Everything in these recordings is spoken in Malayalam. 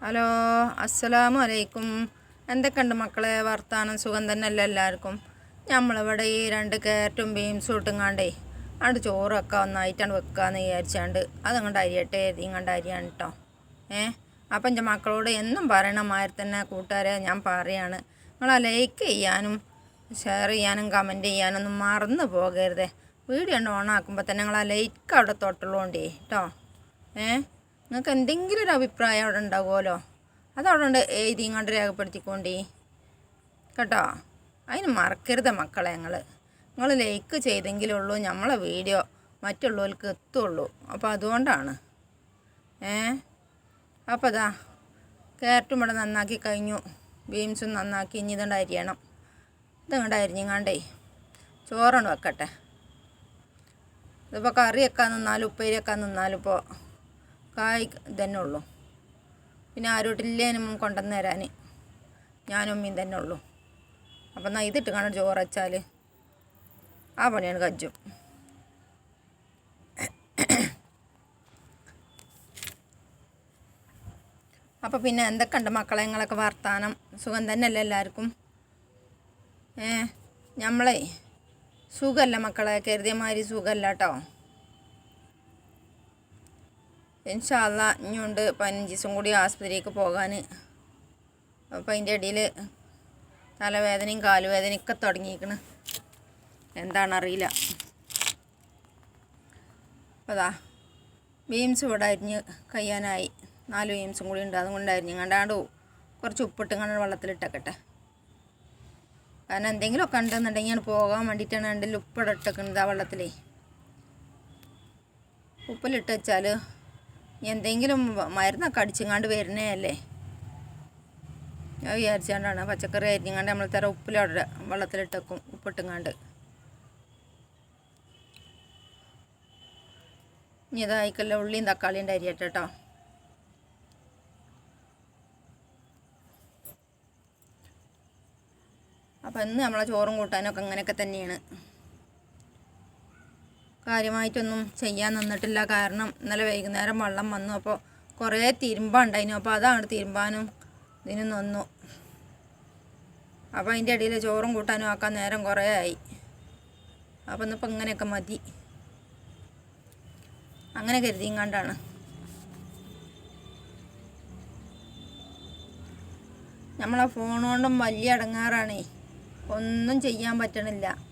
ഹലോ അസ്സലാമു അലൈക്കും എന്തൊക്കെയുണ്ട് മക്കളെ? വർത്താനം സുഖം തന്നെയല്ല എല്ലാവർക്കും? നമ്മളിവിടെ ഈ രണ്ട് കയറ്റും ബീൻസും ഇട്ടുങ്ങാണ്ടേ അവിടെ ചോറൊക്കെ ഒന്നായിട്ടാണ് വെക്കാന്ന് വിചാരിച്ചാണ്ട് അതങ്ങോട്ട് അരിയട്ടെ ഇങ്ങോട്ട് അരിയാണ് കേട്ടോ ഏ? അപ്പം എന്റെ മക്കളോട് എന്നും പറയണ മാതിരി തന്നെ കൂട്ടുകാരെ ഞാൻ പറയാണ്. നിങ്ങൾ ലൈക്ക് ചെയ്യാനും ഷെയർ ചെയ്യാനും കമന്റ് ചെയ്യാനൊന്നും മറന്നു പോകരുതേ. വീഡിയോ ഓണാക്കുമ്പോൾ തന്നെ നിങ്ങൾ ലൈക്ക് അവിടെ തൊട്ടുള്ളതുകൊണ്ടേ കേട്ടോ ഏ? നിങ്ങൾക്ക് എന്തെങ്കിലും ഒരു അഭിപ്രായം അവിടെ ഉണ്ടാവുമല്ലോ. അതവിടെ ഉണ്ട് എഴുതി ഇങ്ങോട്ട് രേഖപ്പെടുത്തിക്കൊണ്ടേ. കേട്ടോ? അതിന് മറക്കരുത് മക്കളെ ഞങ്ങൾ നിങ്ങൾ ലൈക്ക് ചെയ്തെങ്കിലുള്ളൂ നമ്മളെ വീഡിയോ മറ്റുള്ളവർക്ക് എത്തുള്ളൂ. അപ്പോൾ അതുകൊണ്ടാണ്. ഏ? അപ്പോൾ അതാ ക്യാരറ്റും ഇവിടെ നന്നാക്കി കഴിഞ്ഞു. ബീംസും നന്നാക്കി ഇനി ഇതുകൊണ്ട് അരിയണം. ഇതങ്ങോട്ട് അരിഞ്ഞിങ്ങാണ്ടേ. ചോറാണ് വെക്കട്ടെ. ഇതിപ്പോൾ കറി വെക്കാൻ നിന്നാലും ഉപ്പേരി വെക്കാൻ നിന്നാലും ഇപ്പോൾ കായ് തന്നെ ഉള്ളൂ. പിന്നെ ആരോട്ടില്ലേനും കൊണ്ടുവന്ന് തരാൻ ഞാനും ഉമ്മയും തന്നെ ഉള്ളൂ. അപ്പം എന്നാൽ ഇതിട്ട് കാണും ചോറ് വെച്ചാൽ ആ പണിയാണ് കജ്ജും. അപ്പോൾ പിന്നെ എന്തൊക്കെയുണ്ട് മക്കളെ നിങ്ങളൊക്കെ വർത്താനം? സുഖം തന്നെയല്ലേ എല്ലാവർക്കും? ഏ നമ്മളെ സുഖമല്ല മക്കളെ. കരുതിയ മാതിരി സുഖമല്ല കേട്ടോ. ഇൻഷാല്ല ഇനിയുണ്ട് പതിനഞ്ച് ദിവസം കൂടി ആസ്പത്രിക്ക് പോകാൻ. അപ്പോൾ അതിന്റെ ഇടയിൽ തലവേദനയും കാലുവേദനയും ഒക്കെ തുടങ്ങിയിരിക്കണ്. എന്താണെന്നറിയില്ല. അതാ ബീംസ് ഇവിടെ അരിഞ്ഞ് കഴിയാനായി. നാല് ബീംസും കൂടി ഉണ്ട്. അതുകൊണ്ട് അരിഞ്ഞ് കണ്ടാണ്ട് കുറച്ച് ഉപ്പിട്ട് കണ്ട് വെള്ളത്തിലിട്ടേക്കട്ടെ കാരണം എന്തെങ്കിലുമൊക്കെ ഉണ്ടെന്നുണ്ടെങ്കിൽ പോകാൻ വേണ്ടിയിട്ടാണ് രണ്ടിൽ ഉപ്പിടട്ടേക്കുന്നത് ആ വെള്ളത്തിലേ. ഉപ്പിലിട്ട് വെച്ചാൽ എന്തെങ്കിലും മരുന്നൊക്കെ അടിച്ചങ്ങാണ്ട് വരുന്നേ അല്ലേ ഞാൻ വിചാരിച്ചുകൊണ്ടാണ് പച്ചക്കറി അരിഞ്ഞങ്ങാണ്ട് നമ്മൾ തര ഉപ്പിലവിടെ വെള്ളത്തിലിട്ടേക്കും ഉപ്പിട്ടുങ്ങാണ്ട്. ഇനി ഇതായിക്കല്ല ഉള്ളിയും തക്കാളിയും അരിയട്ടെ കേട്ടോ അപ്പം ഇന്ന് നമ്മളെ ചോറും കൂട്ടാനൊക്കെ അങ്ങനെയൊക്കെ തന്നെയാണ്. കാര്യമായിട്ടൊന്നും ചെയ്യാൻ നിന്നിട്ടില്ല. കാരണം ഇന്നലെ വൈകുന്നേരം വെള്ളം വന്നു. അപ്പോൾ കുറേ തിരുമ്പുണ്ടായിരുന്നു അപ്പോൾ അതാണ് തിരുമ്പാനും ഇതിന് നിന്നു. അപ്പോൾ അതിന്റെ ഇടയിൽ ചോറും കൂട്ടാനും ആക്കാൻ നേരം കുറേ ആയി. അപ്പോൾ ഇന്നിപ്പോൾ ഇങ്ങനെയൊക്കെ മതി. അങ്ങനെ കരുതിയും കണ്ടാണ്. നമ്മളെ ഫോൺ കൊണ്ടും വലിയ അടങ്ങാറാണേ. ഒന്നും ചെയ്യാൻ പറ്റണില്ല.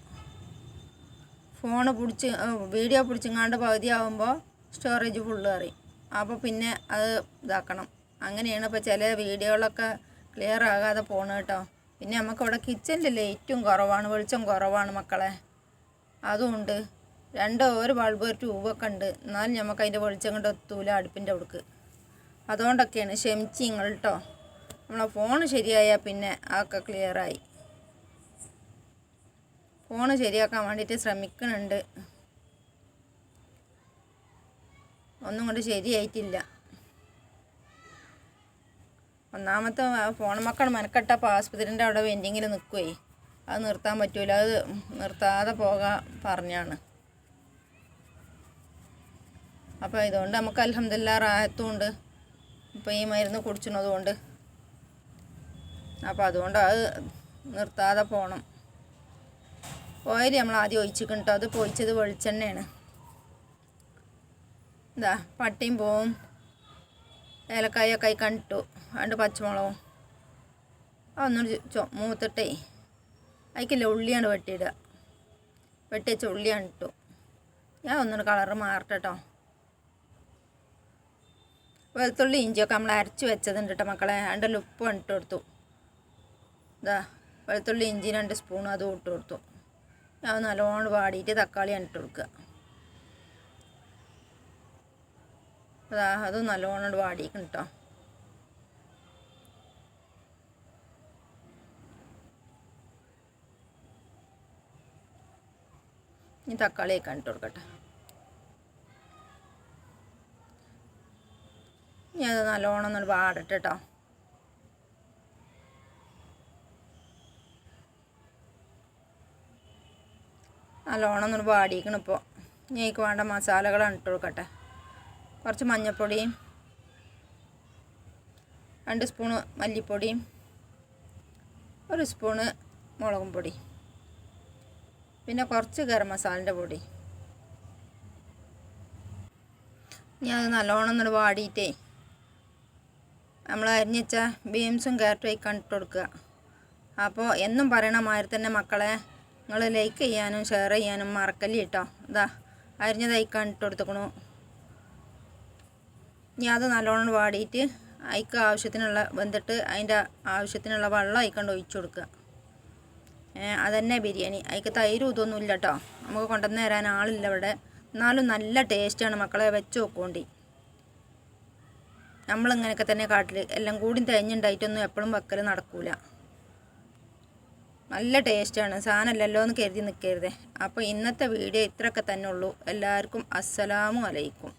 ഫോണ് പിടിച്ച് വീഡിയോ പിടിച്ചിങ്ങാണ്ട് പകുതിയാവുമ്പോൾ സ്റ്റോറേജ് ഫുള്ള് അറിയും അപ്പോൾ പിന്നെ അത് ഇതാക്കണം. അങ്ങനെയാണ് ഇപ്പോൾ ചില വീഡിയോകളൊക്കെ ക്ലിയർ ആകാതെ പോണ കേട്ടോ. പിന്നെ നമുക്കിവിടെ കിച്ചന്റെ ലൈറ്റും കുറവാണ് വെളിച്ചം കുറവാണ് മക്കളെ. അതുമുണ്ട് രണ്ട് ഒരു ബൾബ് ഒരു ട്യൂബൊക്കെ ഉണ്ട്. എന്നാലും നമുക്ക് അതിന്റെ വെളിച്ചം കൊണ്ട് എത്തൂല അടുപ്പിന്റെ അവിടേക്ക്. അതുകൊണ്ടൊക്കെയാണ് ക്ഷമിച്ച് നിങ്ങൾ കേട്ടോ നമ്മളെ ഫോൺ ശരിയായാൽ പിന്നെ അതൊക്കെ ക്ലിയറായി ഫോണ് ശരിയാക്കാൻ വേണ്ടിയിട്ട് ശ്രമിക്കുന്നുണ്ട്. ഒന്നും കൊണ്ട് ശരിയായിട്ടില്ല. ഒന്നാമത്തെ ഫോൺ മക്കൾ മെനക്കെട്ടപ്പോൾ ആസ്പത്രിന്റെ അവിടെ വെൻഡിങ്ങിൽ നിൽക്കുവേ അത് നിർത്താൻ പറ്റൂല. അത് നിർത്താതെ പോകാൻ പറഞ്ഞാണ്. അപ്പോൾ ഇതുകൊണ്ട് നമുക്ക് അലഹമില്ല റായത്തുമുണ്ട് ഇപ്പോൾ ഈ മരുന്ന് കുടിച്ചിരുന്നതുകൊണ്ട് അപ്പോൾ അതുകൊണ്ട് അത് നിർത്താതെ പോകണം ഓയിൽ നമ്മൾ ആദ്യം ഒഴിച്ചിക്കണം കേട്ടോ അത് പൊഴിച്ചത് വെളിച്ചെണ്ണയാണ്. ഇതാ പട്ടിയും പോവും ഏലക്കായൊക്കെ കണ്ടിട്ടു. രണ്ട് പച്ചമുളകും. അതൊന്നും ചൊ മൂത്തിട്ടേ. അതിക്കില്ല ഉള്ളിയാണ് വെട്ടിയിടുക. വെട്ടി വെച്ച ഉള്ളിയാണ് ഇട്ടു. ഞാൻ ഒന്നൊരു കളറ് മാറട്ടെ കേട്ടോ വെളുത്തുള്ളി ഇഞ്ചിയൊക്കെ നമ്മൾ അരച്ച് വെച്ചതുണ്ട് കേട്ടോ മക്കളെ. അതിന്റെ ഉപ്പ് ഇട്ട് കൊടുത്തു. ഇതാ വെളുത്തുള്ളി ഇഞ്ചി രണ്ട് സ്പൂൺ അതും ഇട്ട് കൊടുത്തു. ഞാൻ നല്ലോണം വാടിയിട്ട് തക്കാളി ഇട്ട് കൊടുക്കുക. അതാ അത് നല്ലോണം വാടിക്കും കേട്ടോ ഇനി തക്കാളിയൊക്കെ ഇട്ട് കൊടുക്കട്ടെ. ഇനി അത് നല്ലോണം ഒന്ന് വാടട്ടെ കേട്ടോ നല്ലോണം ഒന്ന് വാടിയിക്കണം ഇപ്പോൾ ഞങ്ങൾക്ക് വേണ്ട മസാലകളാണ് ഇട്ട് കൊടുക്കട്ടെ. കുറച്ച് മഞ്ഞൾപ്പൊടിയും രണ്ട് സ്പൂണ് മല്ലിപ്പൊടിയും ഒരു സ്പൂണ് മുളകും പൊടി. പിന്നെ കുറച്ച് ഗരം മസാലന്റെ പൊടി. ഇനി അത് നല്ലോണം ഒന്ന് വാടിയിട്ടേ നമ്മൾ അരിഞ്ഞച്ച ബീൻസും ക്യാരറ്റും ഒക്കെ ഇട്ട് കൊടുക്കുക. അപ്പോൾ എന്നും പറയണ മാതിരി തന്നെ മക്കളെ നിങ്ങൾ ലൈക്ക് ചെയ്യാനും ഷെയർ ചെയ്യാനും മറക്കല്ലേ കേട്ടോ ഇതാ അരിഞ്ഞതയക്കാൻ ഇട്ട് കൊടുത്തേക്കണു. ഇനി അത് നല്ലോണം വാടിയിട്ട് അതിക്ക് ആവശ്യത്തിനുള്ള വെന്തിട്ട് അതിന്റെ ആവശ്യത്തിനുള്ള വെള്ളം അയക്കണ്ട് ഒഴിച്ചു കൊടുക്കുക അതന്നെ ബിരിയാണി. അതിക്ക് തൈരും ഇതൊന്നും ഇല്ല കേട്ടോ നമുക്ക് കൊണ്ടുവന്ന് തരാൻ ആളില്ല ഇവിടെ. എന്നാലും നല്ല ടേസ്റ്റാണ് മക്കളെ വെച്ച് നോക്കോണ്ടി. നമ്മളിങ്ങനെയൊക്കെ തന്നെ കാട്ടിൽ എല്ലാം കൂടി തേഞ്ഞുണ്ടായിട്ടൊന്നും എപ്പോഴും വെക്കൽ നടക്കൂല. നല്ല ടേസ്റ്റാണ് സാധനമല്ലല്ലോ എന്ന് കരുതി നിൽക്കരുതേ അപ്പോൾ ഇന്നത്തെ വീഡിയോ ഇത്രയൊക്കെ തന്നെ ഉള്ളൂ. എല്ലാവർക്കും അസ്സലാമു അലൈക്കും.